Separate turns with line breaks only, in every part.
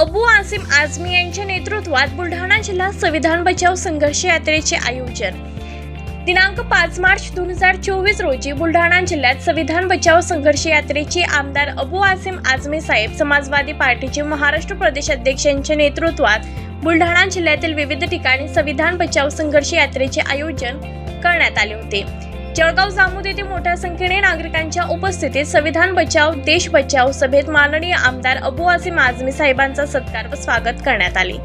अबू आसिम आझमी यांच्या नेतृत्वात बुलढाणा जिल्हा संविधान बचाव संघर्ष यात्रेचे आयोजन. दिनांक पाच मार्च दोन हजार चोवीस रोजी बुलढाणा जिल्ह्यात संविधान बचाव संघर्ष यात्रेची आमदार अबू आसिम आझमी साहेब समाजवादी पार्टीचे महाराष्ट्र प्रदेश अध्यक्षांच्या नेतृत्वात बुलढाणा जिल्ह्यातील विविध ठिकाणी संविधान बचाव संघर्ष यात्रेचे आयोजन करण्यात आले होते. जळगाव जामोद येथे मोठ्या संख्येने नागरिकांच्या उपस्थितीत संविधान बचाव देश बचाव सभेत माननीय आमदार अबू आझिम आझमी साहेबांचा सत्कार व स्वागत करण्यात आले.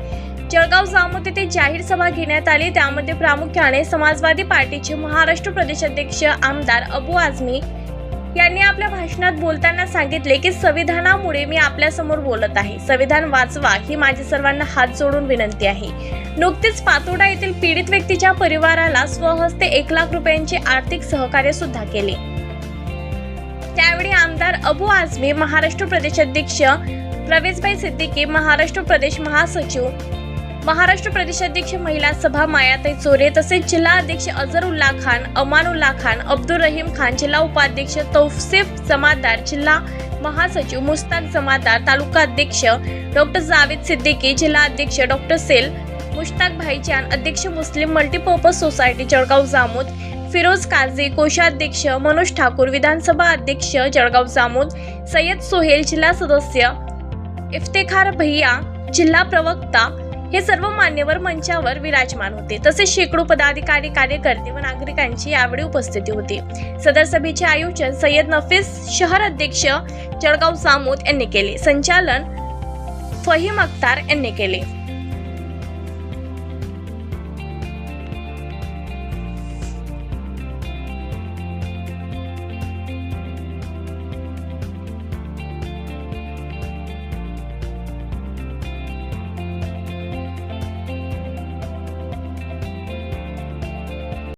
जळगाव जामोद येथे जाहीर सभा घेण्यात आली. त्यामध्ये प्रामुख्याने समाजवादी पार्टीचे महाराष्ट्र प्रदेश अध्यक्ष आमदार अबू आझमी यांनी आपल्या भाषणात बोलताना सांगितले की संविधानामुळे मी आपल्यासमोर बोलत आहे. संविधान वाचवा ही माझी सर्वांना हात जोडून विनंती आहे. नुकतीच पातोडा येथील पीडित व्यक्तीच्या परिवाराला स्वहस्ते एक लाख रुपयांचे आर्थिक सहकार्य सुद्धा केले. त्यावेळी आमदार अबू आझमी महाराष्ट्र प्रदेश अध्यक्ष प्रवेशभाई सिद्दीकी महाराष्ट्र प्रदेश महासचिव महाराष्ट्र प्रदेशाध्यक्ष महिला सभा मायाताई चोरे तसेच जिल्हा अध्यक्ष अझरुल्ला खान अमानुल्ला खान अब्दुल रहीम खान जिल्हा उपाध्यक्ष तौसेफ जमादार जिल्हा महासचिव मुस्ताक जमादार तालुका अध्यक्ष डॉक्टर जावेद सिद्दीकी जिल्हा अध्यक्ष डॉक्टर सेल मुश्ताक भाईजान अध्यक्ष Muslim multipurpose society Jalgaon Jamod Firoz Kazi कोषाध्यक्ष मनोज ठाकूर विधानसभा अध्यक्ष जळगाव जामोद सय्यद सोहेल जिल्हा सदस्य इफ्तेखार भैया जिल्हा प्रवक्ता हे सर्व मान्यवर मंचावर विराजमान होते. तसेच शेकडो पदाधिकारी कार्यकर्ते व नागरिकांची यावेळी उपस्थिती होती. सदर सभेचे आयोजन सय्यद नफीस शहर अध्यक्ष जळगाव सामोद यांनी केले. संचालन फहीम अख्तार यांनी केले.